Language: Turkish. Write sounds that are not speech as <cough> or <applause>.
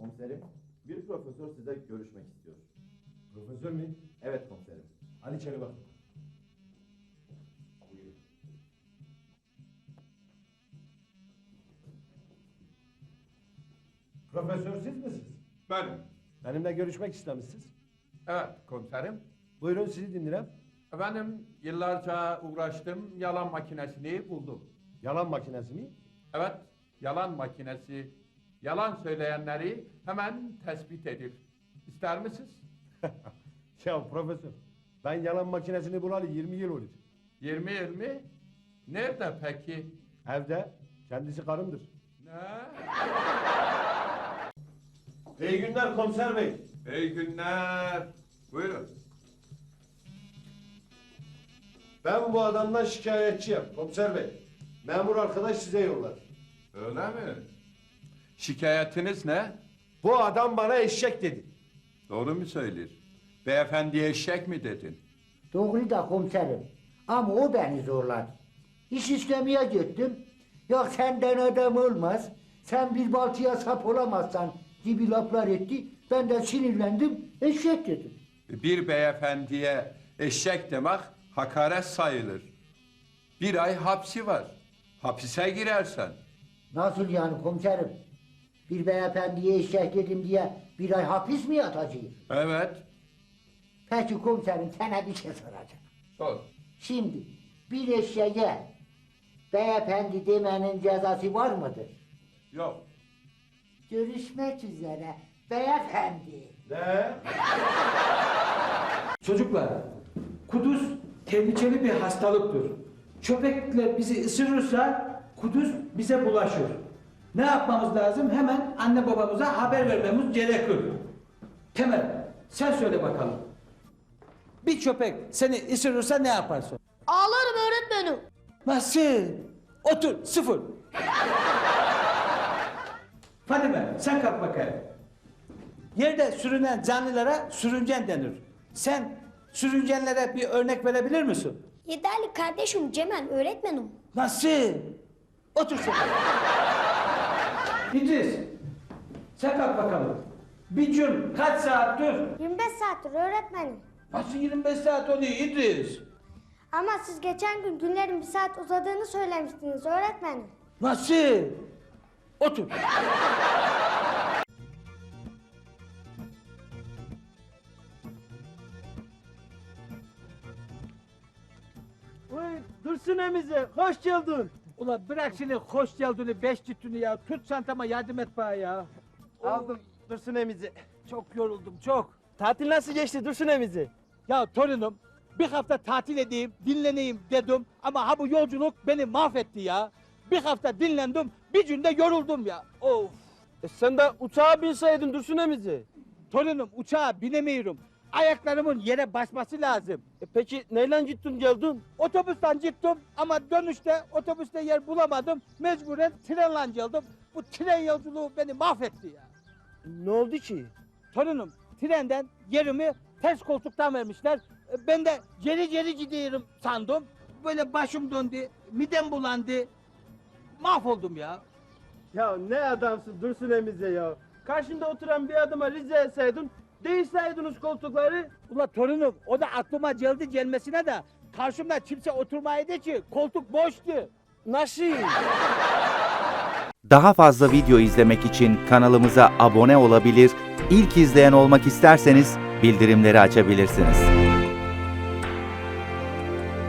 Komiserim, bir profesör size görüşmek istiyor. Profesör mü? Evet komiserim. Hadi içeri bak. Buyurun. Profesör siz misiniz? Benim. Benimle görüşmek istemişsiniz. Evet komiserim. Buyurun sizi dinlerim. Efendim yıllarca uğraştım yalan makinesini buldum. Yalan makinesi mi? Evet yalan makinesi yalan söyleyenleri hemen tespit edir. İster misiniz? <laughs> Ya profesör, ben yalan makinesini bulalı 20 yıl oldu. 20 yıl mi? Nerede peki? Evde, kendisi karımdır. Ne? İyi günler komiser bey. İyi günler. Buyurun. Ben bu adamdan şikayetçiyim komiser bey. Memur arkadaş size yollar. Öyle mi? Şikayetiniz ne? Bu adam bana eşek dedi. Doğru mu söylüyor? Beyefendiye eşek mi dedin? Doğru da komiserim. Ama o beni zorladı. İş istemeye gittim. Yok senden adam olmaz. Sen bir baltıya sap olamazsan gibi laflar etti. Ben de sinirlendim. Eşek dedim. Bir beyefendiye eşek demek hakaret sayılır. Bir ay hapsi var. Hapise girersen. Nasıl yani komiserim? Bir beyefendiye eşek dedim diye bir ay hapis mi yatacağım? Evet. Peki komiserim sana bir şey soracağım. Sor. Şimdi bir eşeğe beyefendi demenin cezası var mıdır? Yok. Görüşmek üzere beyefendi. Ne? Çocuklar, kuduz tehlikeli bir hastalıktır. Köpekler bizi ısırırsa kuduz bize bulaşır. Ne yapmamız lazım? Hemen anne babamıza haber vermemiz gerekir. Temel, sen söyle bakalım. Bir köpek seni ısırırsa ne yaparsın? Ağlarım öğretmenim. Nasıl? Otur, sıfır. Fadime, sen kalk bakayım. Yerde sürünen canlılara sürüngen denir. Sen sürüngenlere bir örnek verebilir misin? Yeterli kardeşim Cemal öğretmenim. Nasıl? Otur sen. İdris, sen kalk bakalım. Bir gün kaç saattir? 25 saattir öğretmenim. Nasıl 25 saat oluyor İdris? Ama siz geçen gün günlerin bir saat uzadığını söylemiştiniz öğretmenim. Nasıl? Otur. Uy Dursun emize hoş geldin. Ulan bırak şimdi hoş geldini beş gittiğini ya. Tut çantama yardım et bana ya. Aldım Dursun emizi. Çok yoruldum çok. Tatil nasıl geçti Dursun emizi? Ya torunum bir hafta tatil edeyim, dinleneyim dedim ama ha bu yolculuk beni mahvetti ya. Bir hafta dinlendim, bir günde yoruldum ya. Of. E sen de uçağa binseydin Dursun emizi. Torunum uçağa binemiyorum. Ayaklarımın yere basması lazım. E peki neyle gittin geldin? Otobüsten gittim ama dönüşte otobüste yer bulamadım. Mecburen trenle geldim. Bu tren yolculuğu beni mahvetti ya. Ne oldu ki? Torunum trenden yerimi ters koltuktan vermişler. E, Ben de geri geri gidiyorum sandım. Böyle başım döndü, midem bulandı. Mahvoldum ya. Ya ne adamsın Dursun emize ya. Karşında oturan bir adama rica etseydin değişseydiniz koltukları. Ula torunum o da aklıma geldi gelmesine de karşımda kimse oturmaydı ki koltuk boştu. Nasıl? Daha fazla video izlemek için kanalımıza abone olabilir, ilk izleyen olmak isterseniz bildirimleri açabilirsiniz.